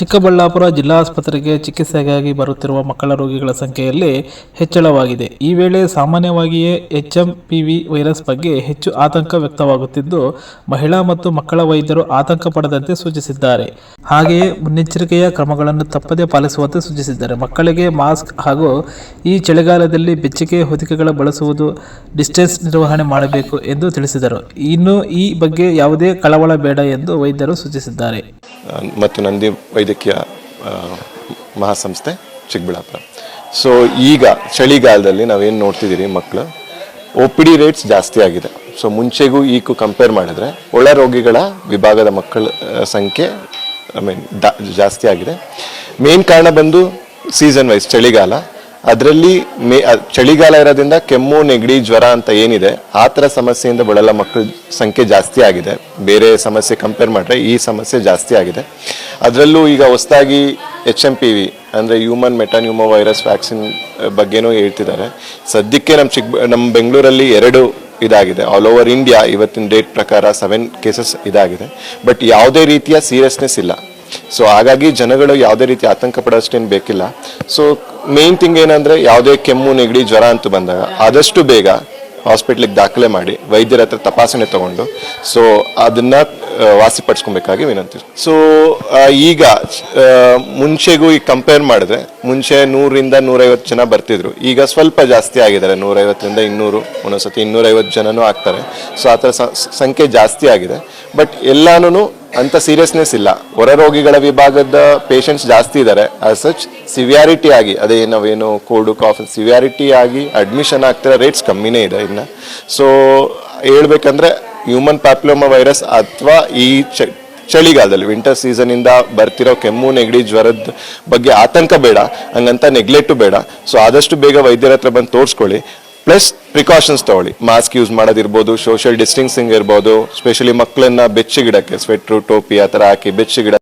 ಚಿಕ್ಕಬಳ್ಳಾಪುರ ಜಿಲ್ಲಾಸ್ಪತ್ರೆಗೆ ಚಿಕಿತ್ಸೆಗಾಗಿ ಬರುತ್ತಿರುವ ಮಕ್ಕಳ ರೋಗಿಗಳ ಸಂಖ್ಯೆಯಲ್ಲಿ ಹೆಚ್ಚಳವಾಗಿದೆ. ಈ ವೇಳೆ ಸಾಮಾನ್ಯವಾಗಿಯೇ ಎಚ್ಎಂಪಿವಿ ವೈರಸ್ ಬಗ್ಗೆ ಹೆಚ್ಚು ಆತಂಕ ವ್ಯಕ್ತವಾಗುತ್ತಿದ್ದು, ಮಹಿಳಾ ಮತ್ತು ಮಕ್ಕಳ ವೈದ್ಯರು ಆತಂಕ ಪಡದಂತೆ ಸೂಚಿಸಿದ್ದಾರೆ. ಹಾಗೆಯೇ ಮುನ್ನೆಚ್ಚರಿಕೆಯ ಕ್ರಮಗಳನ್ನು ತಪ್ಪದೇ ಪಾಲಿಸುವಂತೆ ಸೂಚಿಸಿದ್ದಾರೆ. ಮಕ್ಕಳಿಗೆ ಮಾಸ್ಕ್ ಹಾಗೂ ಈ ಚಳಿಗಾಲದಲ್ಲಿ ಬೆಚ್ಚಗೆ ಹೊದಿಕೆಗಳ ಬಳಸುವುದು ಡಿಸ್ಟೆನ್ಸ್ ನಿರ್ವಹಣೆ ಮಾಡಬೇಕು ಎಂದು ತಿಳಿಸಿದರು. ಇನ್ನು ಈ ಬಗ್ಗೆ ಯಾವುದೇ ಕಳವಳ ಬೇಡ ಎಂದು ವೈದ್ಯರು ಸೂಚಿಸಿದ್ದಾರೆ. ಮತ್ತು ನಂದಿ ವೈದ್ಯಕೀಯ ಮಹಾಸಂಸ್ಥೆ ಚಿಕ್ಕಬಳ್ಳಾಪುರ. ಸೊ ಈಗ ಚಳಿಗಾಲದಲ್ಲಿ ನಾವೇನು ನೋಡ್ತಿದ್ದೀರಿ ಮಕ್ಕಳು ಒ ಪಿ ಡಿ ರೇಟ್ಸ್ ಜಾಸ್ತಿ ಆಗಿದೆ. ಸೊ ಮುಂಚೆಗೂ ಈಗೂ ಕಂಪೇರ್ ಮಾಡಿದ್ರೆ ಒಳ ರೋಗಿಗಳ ವಿಭಾಗದ ಮಕ್ಕಳ ಸಂಖ್ಯೆ ಐ ಮೀನ್ ಜಾಸ್ತಿ ಆಗಿದೆ. ಮೇನ್ ಕಾರಣ ಬಂದು ಸೀಸನ್ ವೈಸ್ ಚಳಿಗಾಲ. ಅದರಲ್ಲಿ ಮೇ ಚಳಿಗಾಲ ಇರೋದ್ರಿಂದ ಕೆಮ್ಮು, ನೆಗಡಿ, ಜ್ವರ ಅಂತ ಏನಿದೆ, ಆ ಥರ ಸಮಸ್ಯೆಯಿಂದ ಬಳಲ ಮಕ್ಕಳ ಸಂಖ್ಯೆ ಜಾಸ್ತಿ ಆಗಿದೆ. ಬೇರೆ ಸಮಸ್ಯೆ ಕಂಪೇರ್ ಮಾಡಿದ್ರೆ ಈ ಸಮಸ್ಯೆ ಜಾಸ್ತಿ ಆಗಿದೆ. ಅದರಲ್ಲೂ ಈಗ ಹೊಸದಾಗಿ ಎಚ್ ಎಂ ಪಿ ವಿ ಅಂದರೆ ಹ್ಯೂಮನ್ ಮೆಟಾನ್ಯೂಮೋ ವೈರಸ್ ವ್ಯಾಕ್ಸಿನ್ ಬಗ್ಗೆನೂ ಹೇಳ್ತಿದ್ದಾರೆ. ಸದ್ಯಕ್ಕೆ ನಮ್ಮ ಚಿಕ್ಕ ನಮ್ಮ ಬೆಂಗಳೂರಲ್ಲಿ ಎರಡು ಇದಾಗಿದೆ. ಆಲ್ ಓವರ್ ಇಂಡಿಯಾ ಇವತ್ತಿನ ಡೇಟ್ ಪ್ರಕಾರ ಸೆವೆನ್ ಕೇಸಸ್ ಇದಾಗಿದೆ. ಬಟ್ ಯಾವುದೇ ರೀತಿಯ ಸೀರಿಯಸ್ನೆಸ್ ಇಲ್ಲ. ಸೊ ಹಾಗಾಗಿ ಜನಗಳು ಯಾವುದೇ ರೀತಿ ಆತಂಕ ಪಡೋಷ್ಟೇನು ಬೇಕಿಲ್ಲ. ಸೊ ಮೇನ್ ಥಿಂಗ್ ಏನಂದ್ರೆ ಯಾವುದೇ ಕೆಮ್ಮು, ನೆಗಡಿ, ಜ್ವರ ಅಂತ ಬಂದಾಗ ಆದಷ್ಟು ಬೇಗ ಹಾಸ್ಪಿಟ್ಲಿಗೆ ದಾಖಲೆ ಮಾಡಿ ವೈದ್ಯರ ಹತ್ರ ತಪಾಸಣೆ ತಗೊಂಡು ಸೊ ಅದನ್ನ ವಾಸಿ ವಾಸಿಪಡಿಸ್ಕೊಬೇಕಾಗಿ ವಿನಂತಿ. ಸೊ ಈಗ ಮುಂಚೆಗೂ ಈಗ ಕಂಪೇರ್ ಮಾಡಿದ್ರೆ ಮುಂಚೆ ನೂರಿಂದ ನೂರೈವತ್ತು ಜನ ಬರ್ತಿದ್ರು. ಈಗ ಸ್ವಲ್ಪ ಜಾಸ್ತಿ ಆಗಿದ್ದಾರೆ, ನೂರೈವತ್ತರಿಂದ ಇನ್ನೂರು, ಒಂದೊಂದ್ಸತಿ ಇನ್ನೂರೈವತ್ತು ಜನನೂ ಆಗ್ತಾರೆ. ಸೊ ಆ ಥರ ಸಂಖ್ಯೆ ಜಾಸ್ತಿ ಆಗಿದೆ. ಬಟ್ ಎಲ್ಲಾನು ಅಂತ ಸೀರಿಯಸ್ನೆಸ್ ಇಲ್ಲ. ಹೊರ ರೋಗಿಗಳ ವಿಭಾಗದ ಪೇಷಂಟ್ಸ್ ಜಾಸ್ತಿ ಇದ್ದಾರೆ ಆಸ್ ಸಚ್ ಸಿವಿಯಾರಿಟಿ ಆಗಿ, ಅದೇ ನಾವೇನು ಕೋಲ್ಡು ಕಾಫ್ ಸಿವಿಯಾರಿಟಿ ಆಗಿ ಅಡ್ಮಿಷನ್ ಆಗ್ತಿರೋ ರೇಟ್ಸ್ ಕಮ್ಮಿನೇ ಇದೆ ಇನ್ನು. ಸೊ ಹೇಳ್ಬೇಕಂದ್ರೆ ಹ್ಯೂಮನ್ ಪ್ಯಾಪ್ಲೋಮಾ ವೈರಸ್ ಅಥವಾ ಈ ಚ, ಚಳಿಗಾಲದಲ್ಲಿ ವಿಂಟರ್ ಸೀಸನ್ ಇಂದ ಬರ್ತಿರೋ ಕೆಮ್ಮು, ನೆಗಡಿ, ಜ್ವರದ ಬಗ್ಗೆ ಆತಂಕ ಬೇಡ, ಹಂಗಂತ ನೆಗ್ಲೆಕ್ಟು ಬೇಡ. ಸೊ ಆದಷ್ಟು ಬೇಗ ವೈದ್ಯರ ಹತ್ರ ಬಂದು ತೋರಿಸ್ಕೊಳ್ಳಿ. ಪ್ಲಸ್ ಪ್ರಿಕಾಷನ್ಸ್ ತಗೊಳ್ಳಿ. ಮಾಸ್ಕ್ ಯೂಸ್ ಮಾಡೋದಿರ್ಬೋದು ಸೋಷಿಯಲ್ ಡಿಸ್ಟೆನ್ಸಿಂಗ್ ಇರ್ಬೋದು ಸ್ಪೆಷಲಿ ಮಕ್ಕಳನ್ನ ಬೆಚ್ಚಗಿಡಕ್ಕೆ ಸ್ವೆಟ್ರು ಟೋಪಿ ಆ ಥರ ಹಾಕಿ ಬೆಚ್ಚಗಿಡ